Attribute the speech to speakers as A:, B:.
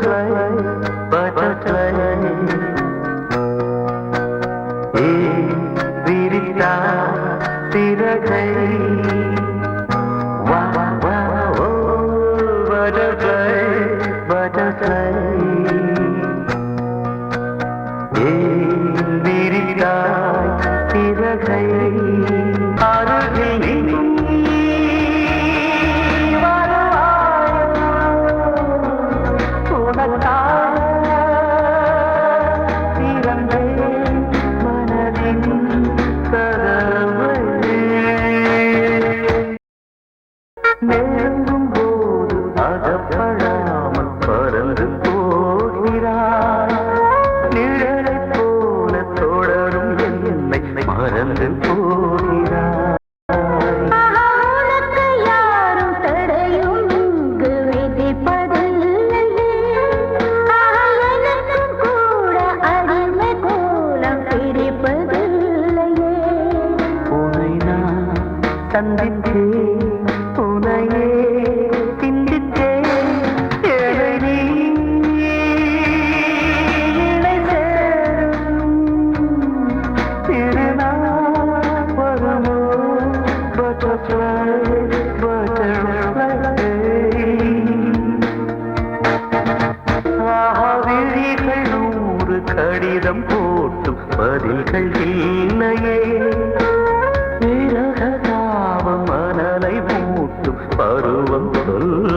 A: butterfly, butterfly. Hey, virita, tiragai. Wow, wow, oh, butterfly, butterfly. Hey, virita, tiragai. Arugil, உனக்காக திறந்தேன் மனதின் கதவை நெருங்கும் சந்தித்து உனையே சிந்தித்தேன் butterfly, butterfly. விழிகள் கடிதம் போட்டும் பதில்கள் இல்லையே காட்டும் பருவம் சொல்.